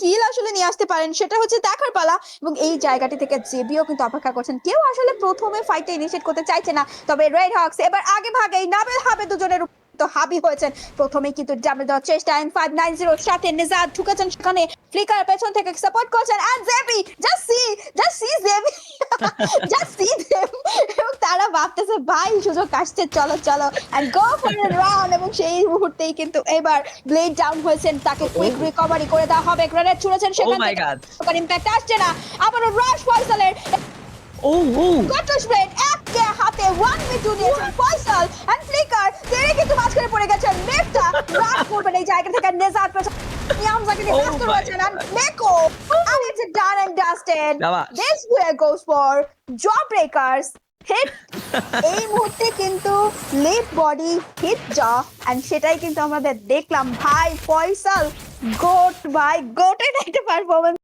কিল আসলে নিয়ে আসতে পারেন, সেটা হচ্ছে দেখার পালা। এবং এই জায়গাটি থেকে জেবিও কিন্তু অপেক্ষা করছেন। কেউ আসলে প্রথমে ফাইটে ইনিশিয়েট করতে চাইছে না, তবে রেড হক্স এবার আগে ভাগেই নাবেল হবে দুজনের তো হাবি হয়েছেন। প্রথমেই কিন্তু ডাবল দেওয়ার চেষ্টা এম ফাইভ নাইন জিরোর সাথে নিজাদ ঢুকেছেন, সেখানে ফ্লিকার পেছন থেকে সাপোর্ট করছেন। And JB just see just see JB just see এবং তারা ভাবতেছে ভাই সুযোগ আসছে চলো চলো। এন্ড গো ফর রাউন্ড এবং সেই মুহূর্তেই কিন্তু এবার ব্লেড ডাউন হয়েছেন তাকে কুইক রিকভারি করে দেওয়া হবে। গ্রেনেড ছুড়েছেন সেখান মাই থেকে। ইম্প্যাক্ট আসছে না। আবারও রাশ ফয়সালের ও ও কটস ব্লেড একে হাতে ওয়ান মিটু নিয়েছেন ফয়সাল এন্ড ফ্লিকার তিনি কিন্তু মাঝখানে পড়ে গেছেন নেফটা রাশ করবেন এই জায়গা থেকে নেজাত নিয়ে Oh ব্যস্ত my and. Neko and it's done and dusted Shabash. this player goes for jaw hit! এই মুহূর্তে কিন্তু লিপ বডি হিট জ এন্ড সেটাই কিন্তু আমাদের দেখলাম। ভাই ফয়সাল গোট ভাই গোটের একটা পারফরমেন্স